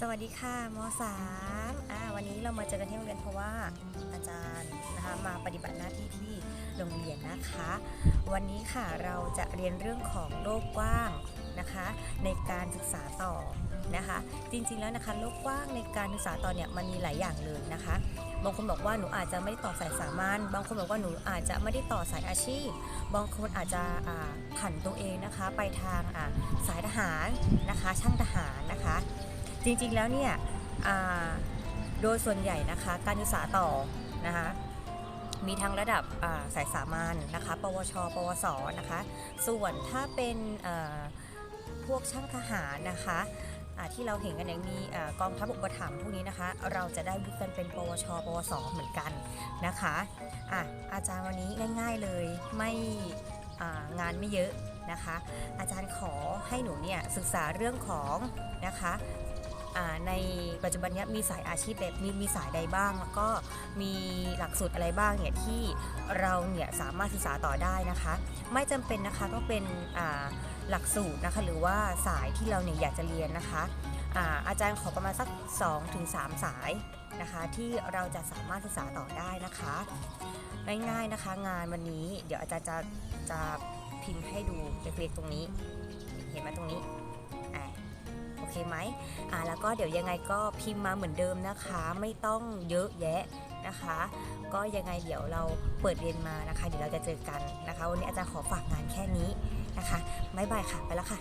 สวัสดีค่ะมสามอ่าวันนี้เรามาเจอกันที่โรงเรียนเพราะว่าอาจารย์นะคะมาปฏิบัติหน้าที่ที่โรงเรียนนะคะ วันนี้ค่ะเราจะเรียนเรื่องของโลกกว้างนะคะ ในการศึกษาต่อนะคะ จริงๆแล้วนะคะโลกกว้างในการศึกษาต่อเนี่ยมันมีหลายอย่างเลยนะคะบางคนบอกว่าหนูอาจจะไม่ได้ต่อสายสามัญบางคนบอกว่าหนูอาจจะไม่ได้ต่อสายอาชีพ บางคนอาจจะผันตัวเองนะคะ ไปทางสายทหารนะคะ ช่างทหารนะคะ จริงๆแล้วเนี่ยโดยส่วนใหญ่นะคะการศึกษาต่อนะคะมีทั้งระดับาสายสามัญนะคะ ปวช ปวส นะคะ ส่วนถ้าเป็นพวกช่างทหารนะคะที่เราเห็นกันอย่างมีอกองทัพอุปถัมภ์พวกนี้นะคะ เราจะได้วิกันเป็นปวช ปวส เหมือนกันนะคะอะอาจารย์วันนี้ง่าย ๆเลยไม่งานไม่เยอะนะคะ อาจารย์ขอให้หนูเนี่ยศึกษาเรื่องของนะคะ ในปัจจุบันนี้มีสายอาชีพแบบมีมีสายใดบ้าง แล้วก็มีหลักสูตรอะไรบ้างเนี่ยที่เราเนี่ยสามารถศึกษาต่อได้นะคะ ไม่จำเป็นนะคะต้องเป็นหลักสูตรนะคะหรือว่าสายที่เราเนี่ยอยากจะเรียนนะคะอาอาจารย์ขอประมาณสัก 2-3 สายนะคะที่เราจะสามารถศึกษาต่อได้นะคะ ง่ายๆนะคะงานวันนี้เดี๋ยวอาจารย์จะจะพิมพ์ให้ดูเล็กๆตรงนี้ เห็นไหมตรงนี้ เคไหมอ่าแล้วก็เดี๋ยวยังไงก็พิมพ์มาเหมือนเดิมนะคะ ไม่ต้องเยอะแยะนะคะ ก็ยังไงเดี๋ยวเราเปิดเรียนมานะคะ เดี๋ยวเราจะเจอกันนะคะ วันนี้อาจารย์ขอฝากงานแค่นี้นะคะบ๊ายบายค่ะไปแล้วค่ะ